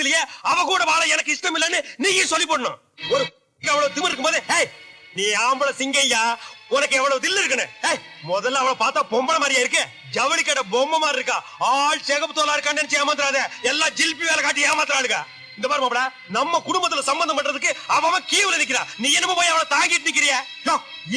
இடத்திலேயே அவ கூட வாழ எனக்கு இஷ்டம் இல்லைன்னு நீயே சொல்லி போடணும். ஒரு அவ்வளவு திமிரு இருக்கும்போது ஏய் நீ ஆம்பளை சிங்கையா? உனக்கு எவ்வளவு தில்லு இருக்குன்னு? ஏய் முதல்ல அவளை பார்த்தா பொம்பளை மாதிரியா இருக்கு? ஜவுளி கடை பொம்மை மாதிரி இருக்கா? ஆள் சேகப்பு தோலா இருக்கான்னு நினைச்சு ஏமாத்துறாத. எல்லாம் ஜில்பி வேலை காட்டி ஏமாத்துறாளுங்க இந்த மாதிரி மாப்பிள நம்ம குடும்பத்துல சம்பந்தம் பண்றதுக்கு அவன் கீவுல நிக்கிறா. நீ என்னமோ போய் அவளை தாங்கிட்டு நிக்கிறியா?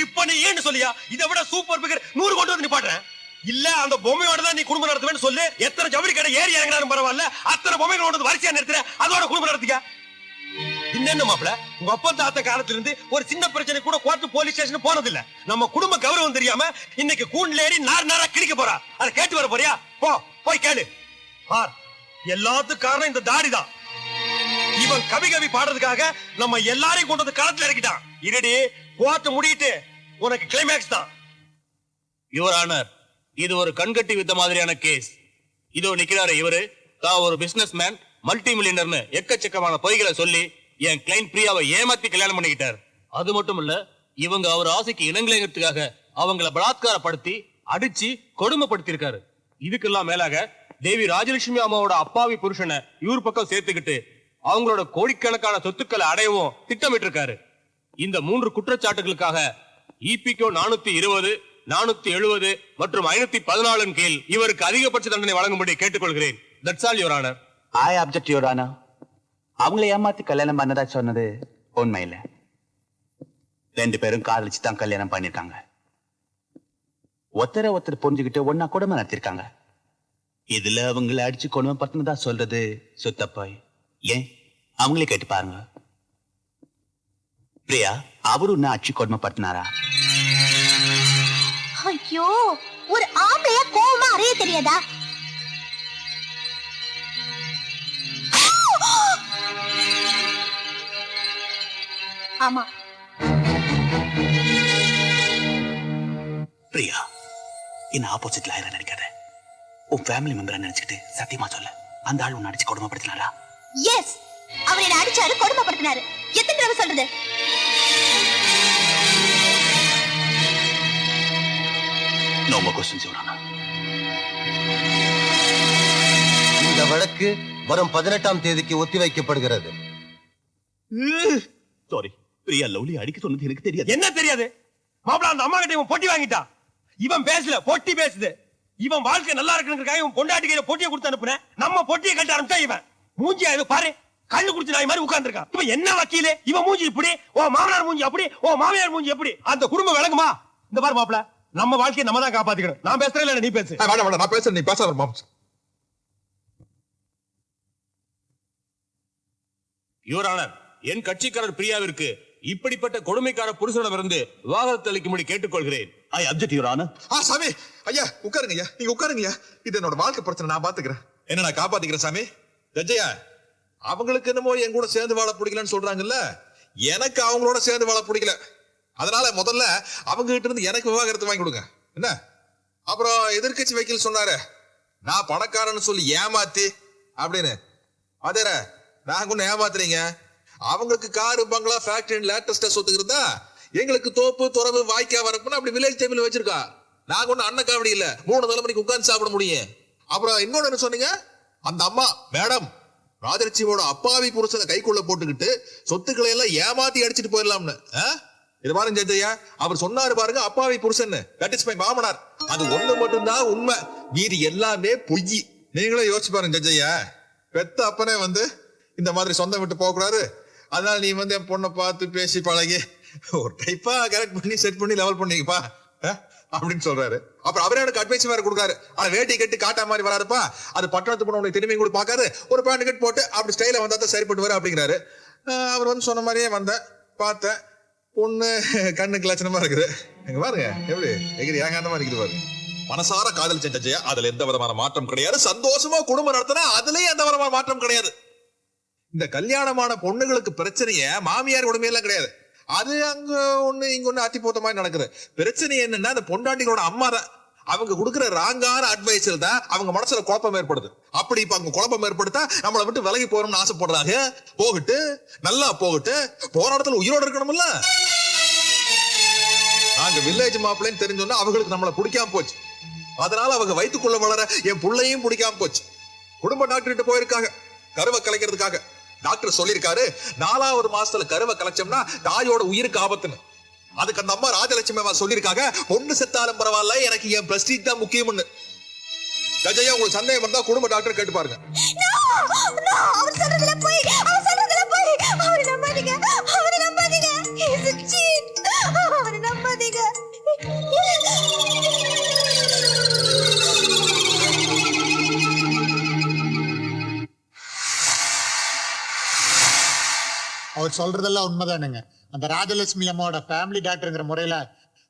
இப்ப நீ ஏன்னு சொல்லியா? இதை விட சூப்பர் பிகர் நூறு கொண்டு வந்து நிப்பாட்டுறேன். இல்ல அந்த பொம்மையோட தான் நீ குடும்பம் நடத்துவேன்னு சொல்லு. எத்தனை ஜவுளி கடை ஏறி இறங்கினாலும் பரவாயில்ல. அத்தனை பொம்மைகள் கொண்டு வந்து வரிசையா நிறுத்துற. அதோட குடும்பம் நடத்திக்க. இன்னென்ன மாப்பிள உங்க அப்பா தாத்த காலத்துல இருந்து ஒரு சின்ன பிரச்சனை கூட கோர்ட் போலீஸ் ஸ்டேஷன் போனது இல்ல நம்ம குடும்ப கௌரவம் தெரியாம இன்னைக்கு கூண்டுல ஏறி நார் நாரா கிழிக்க போறா. அதை கேட்டு வர போறியா? போ போய் கேளு. பார் எல்லாத்துக்கும் காரணம் இந்த தாடி தான் இவன் கவி கவி பாடுறதுக்காக நம்ம எல்லாரையும் கொண்டு வந்து களத்துல இறக்கிட்டான். இருடி கோர்ட் முடியிட்டு உனக்கு கிளைமேக்ஸ் தான். யுவர் ஆனர் இது ஒரு கண்கட்டி வித்த மாதிரியான கேஸ் இதோ நிக்கிறாரு இவரு. தான் ஒரு பிசினஸ் மேன் மல்டி மில்லியனர்னு எக்கச்சக்கமான பொய்களை சொல்லி என் கிளைண்ட் பிரியாவை ஏமாத்தி கல்யாணம் பண்ணிக்கிட்டார். அது மட்டும் இல்ல இவங்க அவர் ஆசைக்கு இணங்கலைங்கிறதுக்காக அவங்கள பலாத்காரப்படுத்தி அடிச்சு கொடுமைப்படுத்தி இருக்காரு இதுக்கெல்லாம் மேலாக தேவி ராஜலட்சுமி அம்மாவோட அப்பாவி புருஷனை இவர் பக்கம் சேர்த்துக்கிட்டு அவங்களோட கோடிக்கணக்கான சொத்துக்களை அடையவும் திட்டமிட்டு இருக்காரு இந்த மூன்று குற்றச்சாட்டுகளுக்காக இபிகோ நானூத்தி இருபது நானூத்தி எழுபது மற்றும் ஐநூத்தி பதினாலின் கீழ் இவருக்கு அதிகபட்ச தண்டனை வழங்கும்படி கேட்டுக்கொள்கிறேன். That's all your honour I object your அவங்கள ஏமாத்தி கல்யாணம் பண்ணதா சொன்னது உண்மை இல்ல. ரெண்டு பேரும் காதலிச்சு தான் கல்யாணம் பண்ணிருக்காங்க. ஒத்தரை ஒருத்தர் புரிஞ்சுக்கிட்டு ஒன்னா குடும்பம் நடத்திருக்காங்க. இதுல அவங்கள அடிச்சு கொடுமை பத்தினதா சொல்றது சுத்தப்பாய். ஏன்? அவங்களே கேட்டு பாருங்க. பிரியா அவரு உன்னை அடிச்சு கொடுமைப்படுத்தினாரா ஐயோ ஒரு ஆம்பளைய கோவமா அறிய தெரியாதா? ஆமா. பிரியா என்ன ஆப்போசிட்ல ஆயிரம் நினைக்காத உன் ஃபேமிலி மெம்பரை நினைச்சுக்கிட்டு சத்தியமா சொல்லு அந்த ஆள் உன்னை அடிச்சு கொடுமைப்படுத்தினாரா? எஸ் அவர் என்ன அடிச்சாரு கொடுமைப்படுத்தினாரு. எத்தனை தடவை சொல்றது? கொஸ்டின்ஸ் யுவர் ஆனா இந்த வழக்கு வரும் பதினெட்டாம் தேதிக்கு ஒத்திவைக்கப்படுகிறது. சாரி பிரியா லவ்லி அடிக்க சொன்னது எனக்கு தெரியாது. என்ன தெரியாது? மாப்பிள அந்த அம்மா கிட்ட இவன் பொட்டி வாங்கிட்டான் இவன் பேசல பொட்டி பேசுது. இவன் வாழ்க்கை நல்லா இருக்குங்கிறதுக்காக இவன் பொண்டாட்டி கையில பொட்டியை கொடுத்து அனுப்புனேன் நம்ம பொட்டியை கட்ட ஆரம்பிச்சா இவன். மூஞ்சியா இது பாரு. கண்ணு குடிச்சு நாய் மாதிரி உட்கார்ந்திருக்கான். இவன் என்ன வக்கீலு? இவன் மூஞ்சி இப்படி ஓ மாமனார் மூஞ்சி அப்படி ஓ மாமியார் மூஞ்சி எப்படி அந்த குடும்பம் விளங்குமா? இந்த பாரு மாப்பிள. நம்ம வாழ்க்கையை நம்ம தான் காப்பாத்திக்கணும். நான் பேசுறேன் இல்ல நீ பேசு. வேண்டாம் வேண்டாம் நான் பேசுறேன் நீ பேசாத மாம்ஸ் யுவர் ஆனர் என் கட்சிக்காரர் பிரியாவிற்கு இப்படிப்பட்ட கொடுமைக்கார புருஷனிடமிருந்து விவாகரத்து அளிக்கும்படி கேட்டுக்கொள்கிறேன். ஐ அப்செக்ட் யுவர் ஆனா ஆ சாமி. ஐயா உட்காருங்க ஐயா நீங்க உட்காருங்க ஐயா இது என்னோட வாழ்க்கை பிரச்சனை நான் பாத்துக்கிறேன். என்ன நான் காப்பாத்திக்கிறேன் சாமி? ஜட்ஜையா அவங்களுக்கு என்னமோ என் கூட சேர்ந்து வாழ பிடிக்கலன்னு சொல்றாங்கல்ல? எனக்கு அவங்களோட சேர்ந்து வாழ பிடிக்கல. அதனால முதல்ல அவங்க கிட்ட இருந்து எனக்கு விவாகரத்து வாங்கி கொடுங்க. என்ன? அப்புறம் எதிர்க்கட்சி வக்கீல் சொன்னாரு நான் பணக்காரன்னு சொல்லி ஏமாத்தி அப்படின்னு. அதேற நாங்க ஒண்ணு ஏமாத்துறீங்க. அவங்களுக்கு காரு பங்களா ஃபேக்டரி லேட்டஸ்டா சொத்துக்கு இருந்தா எங்களுக்கு தோப்பு துறவு வாய்க்கா வரப்புன்னு அப்படி வில்லேஜ் டேபிள் வச்சிருக்கா. நாங்க ஒண்ணு அண்ணன் காவடி இல்ல. மூணு தலைமுறைக்கு உட்கார்ந்து சாப்பிட முடியும். அப்புறம் இன்னொன்னு என்ன சொன்னீங்க? அந்த அம்மா மேடம் ராஜலட்சுமியோட அப்பாவி புருஷனை கைக்குள்ள போட்டுக்கிட்டு சொத்துக்களை எல்லாம் ஏமாத்தி அடிச்சிட்டு போயிடலாம்னு. ஆ? இது பாருங்க ஜெயஜயா அவர் சொன்னாரு பாருங்க அப்பாவி புருஷன் தட் இஸ் மை மாமனார். அது ஒண்ணு மட்டும்தான் உண்மை. மீதி எல்லாமே பொய். நீங்களே யோசிச்சு பாருங்க ஜெயஜயா பெத்த அப்பனே வந்து இந்த மாதிரி சொந்தம் விட்டு போக கூடாது அதனால நீ வந்து என் பொண்ணை பார்த்து பேசி பழகி ஒரு டைப்பா கரெக்ட் பண்ணி செட் பண்ணி லெவல் பண்ணிக்கப்பா. ஆ? அப்படின்னு சொல்றாரு. அப்புறம் அவரே எனக்கு அட்வைஸ் வேற கொடுக்காரு. ஆனா வேட்டி கட்டி காட்டா மாதிரி வராருப்பா. அது பட்டணத்து போன உனக்கு திரும்பி கூட பார்க்காது. ஒரு பேண்ட் கட் போட்டு அப்படி ஸ்டைல வந்தா தான் சரிப்பட்டு வர அப்படிங்கிறாரு. அவர் வந்து சொன்ன மாதிரியே வந்தேன். பார்த்தேன். பொண்ணு கண்ணுக்கு லட்சணமா இருக்குது. எங்க பாருங்க எப்படி? எகிரி ஏகாந்தமா இருக்குது பாருங்க மனசார காதல் செஞ்ச அதுல எந்த விதமான மாற்றம் கிடையாது. சந்தோஷமா குடும்பம் நடத்தினா அதுலயும் எந்த விதமான மாற்றம் கிடையாது. இந்த கல்யாணமான பொண்ணுங்களுக்கு பிரச்சனைய மாமியார் உடமையெல்லாம் கிடையாது. அது அங்க ஒண்ணு இங்க ஒண்ணு அத்தி போத்த மாதிரி நடக்குது. பிரச்சனை என்னன்னா அந்த பொண்டாட்டிகளோட அம்மா தான் அவங்க கொடுக்குற ராங்கான அட்வைஸில் தான் அவங்க மனசுல குழப்பம் ஏற்படுது. அப்படி இப்ப அவங்க குழப்பம் ஏற்படுத்தா நம்மளை விட்டு விலகி போறோம்னு ஆசைப்படுறாங்க. போகட்டு நல்லா போகட்டு போராட்டத்தில் உயிரோடு உயிரோட இருக்கணும்ல? நாங்க வில்லேஜ் மாப்பிள்ளைன்னு தெரிஞ்சோன்னா அவங்களுக்கு நம்மளை பிடிக்காம போச்சு. அதனால அவங்க வயிற்றுக்குள்ள வளர என் புள்ளையும் பிடிக்காம போச்சு. குடும்ப டாக்டர்கிட்ட போயிருக்காங்க. கருவை கலைக்கிறதுக்காக. டாக்டர் சொல்லியிருக்காரு நாலாவது மாசத்துல கருவை கலைச்சோம்னா தாயோட உயிருக்கு ஆபத்துன்னு. அதுக்கு அந்த அம்மா ராஜலட்சுமி அம்மா சொல்லியிருக்காங்க பொண்ணு செத்தாலும் பரவாயில்ல எனக்கு என் பிரஸ்டீஜ் தான் முக்கியம்னு. கஜையா உங்களுக்கு சந்தேகம் வந்தா குடும்ப டாக்டர் கேட்டு பாருங்க. அவர் சொல்றதெல்லாம் உண்மைதானுங்க. அந்த ராஜலட்சுமி அம்மாவோட ஃபேமிலி டாக்டருங்கிற முறையில்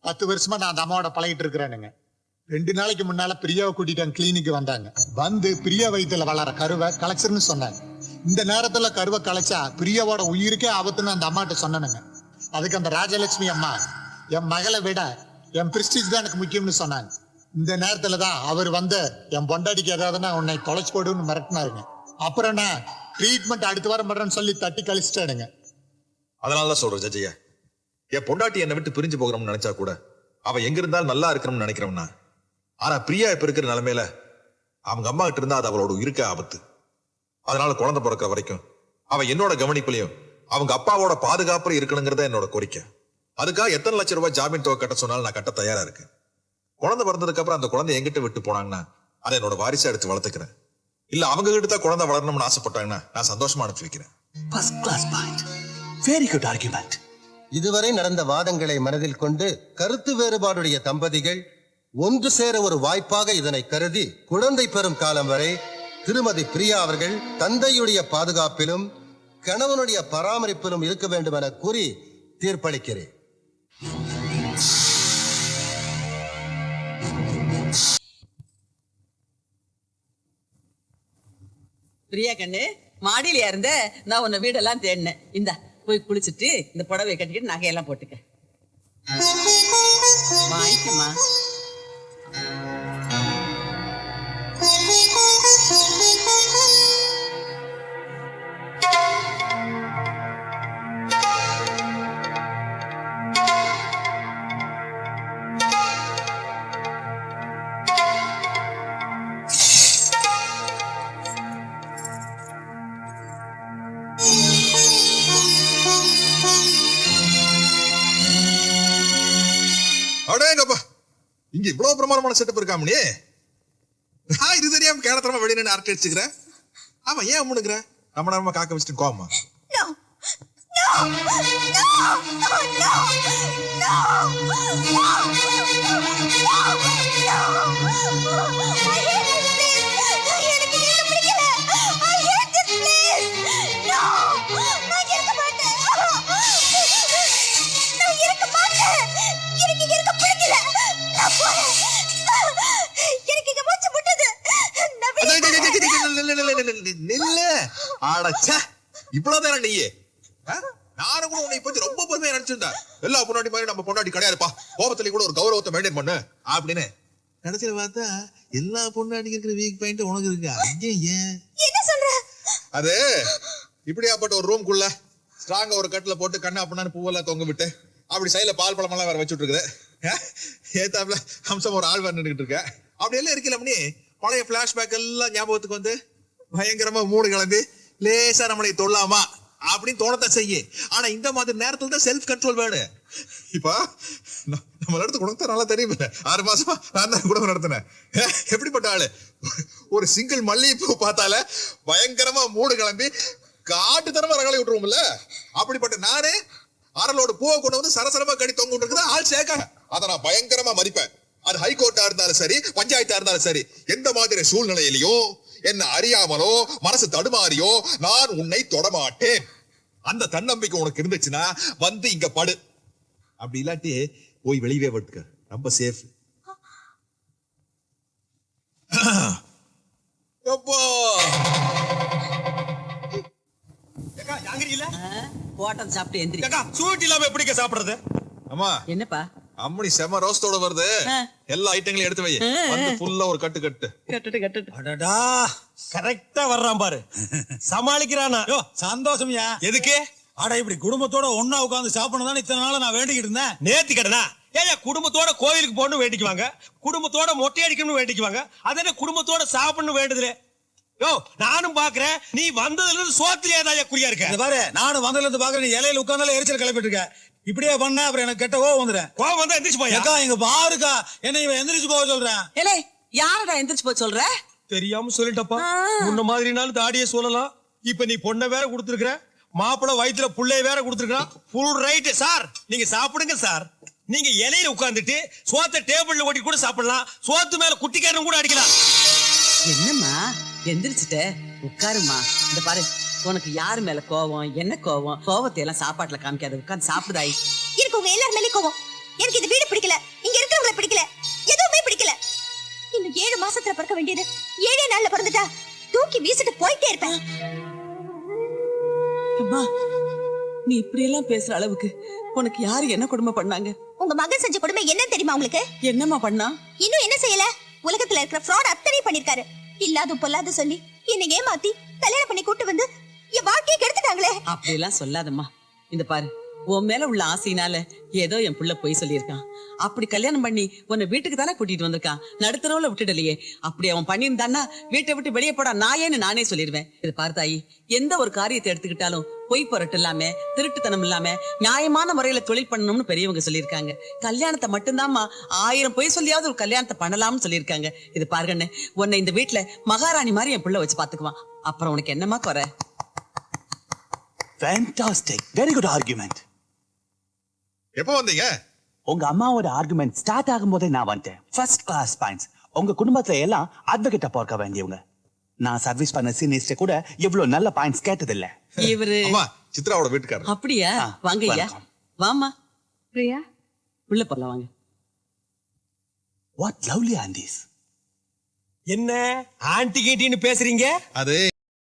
பத்து வருஷமா நான் அந்த அம்மாவோட பழகிட்டு இருக்கிறேனுங்க. ரெண்டு நாளைக்கு முன்னால பிரியாவை கூட்டிட்டு கிளினிக்கு வந்தாங்க. வந்து பிரியா வயிற்றுல வளர கருவை கலைச்சிருன்னு சொன்னாங்க. இந்த நேரத்துல கருவை கலைச்சா பிரியாவோட உயிருக்கே ஆபத்துன்னு அந்த அம்மாட்ட சொன்னனுங்க. அதுக்கு அந்த ராஜலட்சுமி அம்மா என் மகளை விட என் பிரிஸ்டீஜ் தான் எனக்கு முக்கியம்னு சொன்னாங்க. இந்த நேரத்துல தான் அவர் வந்து என் பொண்டாடிக்கு ஏதாவதுன்னா உன்னை தொலைச்சு போடுன்னு மிரட்டினாருங்க. அப்புறம் நான் ட்ரீட்மெண்ட் அடுத்த வாரம் பண்றேன்னு சொல்லி தட்டி கழிச்சிட்டானுங்க அதனாலதான் சொல்றேன் ஜஜையா என் பொண்டாட்டி என்னை விட்டு பிரிஞ்சு போகிறோம்னு நினைச்சா கூட அவ எங்க இருந்தாலும் நல்லா இருக்கணும்னு நினைக்கிறோம்னா ஆனா பிரியா இப்ப இருக்கிற நிலைமையில அவங்க அம்மா கிட்ட இருந்தா அது அவளோட இருக்க ஆபத்து. அதனால குழந்தை பிறக்கிற வரைக்கும் அவ என்னோட கவனிப்புலையும் அவங்க அப்பாவோட பாதுகாப்புல இருக்கணுங்கிறத என்னோட கோரிக்கை. அதுக்காக எத்தனை லட்சம் ரூபாய் ஜாமீன் தொகை கட்ட சொன்னாலும் நான் கட்ட தயாரா இருக்கேன். குழந்தை பிறந்ததுக்கு அப்புறம் அந்த குழந்தை எங்கிட்ட விட்டு போனாங்கன்னா அதை என்னோட வாரிசா எடுத்து வளர்த்துக்கிறேன். இல்ல அவங்க கிட்ட தான் குழந்தை வளரணும்னு ஆசைப்பட்டாங்கன்னா நான் சந்தோஷமா அனுப்பி வைக்கிறேன். வெரி குட் ஆர்குமெண்ட் இதுவரை நடந்த வாதங்களை மனதில் கொண்டு கருத்து வேறுபாடுடைய தம்பதிகள் ஒன்று சேர ஒரு வாய்ப்பாக இதனை கருதி குழந்தை பெறும் காலம் வரை திருமதி பிரியா அவர்கள் தந்தையுடைய பாதுகாப்பிலும் கணவனுடைய பராமரிப்பிலும் இருக்க வேண்டும் என கூறி தீர்ப்பளிக்கிறேன். பிரியா கண்ணு மாடியில இருந்த நான் உன்னை வீடெல்லாம் தேடினேன். இந்தா. போய் குளிச்சுட்டு இந்த புடவை கட்டிக்கிட்டு நகையெல்லாம் போட்டுக்க. அடேங்கப்பா இங்க இவ்வளவு பிரமாதமான செட்டப் இருக்காமனே நான் இது தெரியாம கேடத்தரமா வெளியே நின்று அரட்டை அடிச்சுக்கிறேன் ஆமா ஏன் முணுக்குற நம்ம நம்ம காக்க வச்சுட்டு கோமா No. நில்லு. ஆடச்சா இவ்வளவுதான் நீயே ஆ? நானும் கூட உன்னை பத்தி ரொம்ப பெருமையா நினைச்சிருந்தேன் எல்லா பொண்டாட்டி மாதிரி நம்ம பொண்டாட்டி கிடையாதுப்பா. கோபத்துல கூட ஒரு கௌரவத்தை மெயின்டைன் பண்ணு. அப்படின்னு கடைசியில பார்த்தா எல்லா பொண்டாட்டிக்கு இருக்கிற வீக் பாயிண்ட் உனக்கு இருக்கு. ஐயே ஏன்? என்ன சொல்ற? அது இப்படியாப்பட்ட ஒரு ரூம்குள்ள ஸ்ட்ராங்கா ஒரு கட்டில போட்டு கண்ணா அப்படின்னு பூவெல்லாம் தொங்க விட்டு அப்படி சைடுல பால் பழமெல்லாம் வேற வச்சுட்டு இருக்குது ஏத்தாப்புல அம்சம் ஒரு ஆள் வேற நின்றுட்டு இருக்க. அப்படி எல்லாம் இருக்கல மணி பழைய பிளாஷ்பேக் எல்லாம் ஞாபகத்துக்கு வந்து பயங்கரமா மூடு கலந்து லேசா நம்மளை தொல்லாமா அப்படின்னு தோணத்தை செய்ய. ஆனா இந்த மாதிரி நேரத்துல தான் செல்ஃப் கண்ட்ரோல் வேணும் இப்போ நம்ம நடத்த குடும்பத்தை நல்லா தெரியும். ஆறு மாசமா நான் தான் குடும்பம் நடத்தினேன். எப்படிப்பட்ட ஆளு? ஒரு- சிங்கிள் மல்லிகைப்பூ பார்த்தால பயங்கரமா மூடு கிளம்பி காட்டுத்தனமா ரகளை விட்டுருவோம்ல அப்படிப்பட்ட நானே அரலோட பூவை கொண்டு வந்து சரசரமா கடி தொங்க விட்டுருக்குது ஆள் சேர்க்க அதை நான் பயங்கரமா மதிப்பேன். அது ஹைகோர்ட்டா இருந்தாலும் சரி பஞ்சாயத்தா இருந்தாலும் சரி எந்த மாதிரி சூழ்நிலையிலையும் என்ன அறியாமலோ மனசு தடுமாறியோ நான் உன்னை தொடமாட்டேன். அந்த தன்னம்பிக்கை உனக்கு இருந்துச்சுன்னா வந்து இங்க படு. அப்படி இல்லாட்டி போய் வெளியவே விட்டுக்க ரொம்ப சேஃப் போட்டம் சாப்பிட்டு எந்திரி. சூட் இல்லாம எப்படிக்க சாப்பிடுறது? அம்மா. என்னப்பா? அம்மணி செம ரோஸ்டோட வருது. எல்லா ஐட்டங்களையும் எடுத்து வை. வந்து ஃபுல்லா ஒரு கட்டு கட்டு. கட்டுட்டு கட்டுட்டு அடடா கரெக்டா வர்றான் பாரு. சமாளிக்கிறானா? யோ சந்தோஷம்யா. எதுக்கு? அட இப்படி குடும்பத்தோட ஒண்ணா உட்கார்ந்து சாப்பிடணும் தான் இத்தனை நாளா நான் வேண்டிக்கிட்டு இருந்தேன்? நேத்தி கடனா ஏன் குடும்பத்தோட கோயிலுக்கு போகணும் வேண்டிக்குவாங்க குடும்பத்தோட மொட்டை அடிக்கணும்னு வேண்டிக்குவாங்க அது குடும்பத்தோட சாப்பிடணும் வேண்டுதுல? யோ நானும் பாக்குறேன். நீ வந்ததுல இருந்து சோத்திலே தான் குறியா இருக்க? பாரு நானும் வந்ததுல இருந்து பாக்குறேன். நீ இலையில உட்கார்ந்தால எரிச்சல் கிளப்பிட்டு இருக்க. இப்படியே பண்ண அப்புறம் எனக்கு கெட்ட கோவம் வந்துடுறேன் கோவம் வந்தா எந்திரிச்சு போயா? அக்கா இங்க பாருக்கா. என்ன இவன் எந்திரிச்சு போக சொல்றேன் ஏலே யாரடா எந்திரிச்சு போய் சொல்ற? தெரியாம சொல்லிட்டப்பா. ஆ. முன்ன மாதிரினாலும் தாடியே சொல்லலாம். இப்ப நீ பொண்ணை வேற கொடுத்துருக்க மாப்பிள வயித்துல புள்ளைய வேற கொடுத்துருக்கான் ஃபுல் ரைட் சார் நீங்க சாப்பிடுங்க சார் நீங்க இலையில உட்கார்ந்துட்டு சோத்த டேபிள்ல ஓட்டி கூட சாப்பிடலாம். சோத்து மேல குட்டிக்காரன் கூட அடிக்கலாம். என்னம்மா? எந்திரிச்சிட்ட? உட்காருமா இந்த பாரு. உனக்கு யாரு மேல கோவம்? என்ன கோவம்? கோவத்தை எல்லாம் சாப்பாட்டுல காமிக்காத உட்கார்ந்து சாப்பிடுதாய் எனக்கு உங்க எல்லார் மேலயும் கோவம். எனக்கு இந்த வீடு பிடிக்கல. இங்க இருக்கிறவங்கள பிடிக்கல. எதுவுமே பிடிக்கல. இன்னும் ஏழு மாசத்துல பிறக்க வேண்டியது. ஏழே நாள்ல பிறந்துட்டா தூக்கி வீசிட்டு போயிட்டே இருப்பேன். அம்மா நீ இப்படி எல்லாம் பேசுற அளவுக்கு உனக்கு யாரு என்ன கொடுமை பண்ணாங்க? உங்க மகன் செஞ்ச கொடுமை என்ன தெரியுமா உங்களுக்கு? என்னம்மா பண்ணா? இன்னும் என்ன செய்யல? உலகத்துல இருக்கிற ஃப்ராட் அத்தனை பண்ணிருக்காரு. இல்லாத பொல்லாத சொல்லி என்னை ஏமாத்தி கல்யாணம் பண்ணி கூட்டு வந்து என் வாழ்க்கையை கெடுத்துட்டாங்களே. அப்படி எல்லாம் சொல்லாதம்மா. இந்த பாரு உன் மேல உள்ள ஆசையினால ஏதோ என் புள்ள பொய் சொல்லியிருக்கான். அப்படி கல்யாணம் பண்ணி உன்னை வீட்டுக்கு தானே கூட்டிட்டு வந்திருக்கான். நடுத்தரவுல விட்டுடலையே. அப்படி அவன் பண்ணியிருந்தான்னா வீட்டை விட்டு வெளியே போடா நாயேன்னு நானே சொல்லிடுவேன். இது பார்த்தாயி எந்த ஒரு காரியத்தை எடுத்துக்கிட்டாலும் பொய் பொருட்டு இல்லாம திருட்டுத்தனம் இல்லாம நியாயமான முறையில தொழில் பண்ணணும்னு பெரியவங்க சொல்லியிருக்காங்க. கல்யாணத்தை மட்டும்தாம்மா ஆயிரம் பொய் சொல்லியாவது ஒரு கல்யாணத்தை பண்ணலாம்னு சொல்லியிருக்காங்க. இது பாருங்கன்னு உன்னை இந்த வீட்டுல மகாராணி மாதிரி என் புள்ள வச்சு பாத்துக்குவான் அப்புறம் உனக்கு என்னமா குறை? ஃபேண்டாஸ்டிக் வெரி குட் ஆர்குமெண்ட் எப்போ வந்தீங்க? உங்க அம்மாவோட ஆர்குமெண்ட் ஸ்டார்ட் ஆகும்போதே நான் வந்துட்டேன். ஃபர்ஸ்ட் கிளாஸ் பாயிண்ட்ஸ் உங்க குடும்பத்துல எல்லாம் அட்வொகேட்டா பார்க்க வேண்டியவங்க. நான் சர்வீஸ் பண்ண சீனியர்ஸ்ட கூட இவ்வளவு நல்ல பாயிண்ட்ஸ் கேட்டதில்ல. இவரு அம்மா சித்ராவோட வீட்டுக்காரர். அப்படியா? வாங்க ஐயா. வாமா பிரியா? உள்ள போலாம் வாங்க. வாட் லவ்லி ஆண்டிஸ் என்ன? ஆன்டி கீட்டின்னு பேசுறீங்க? அது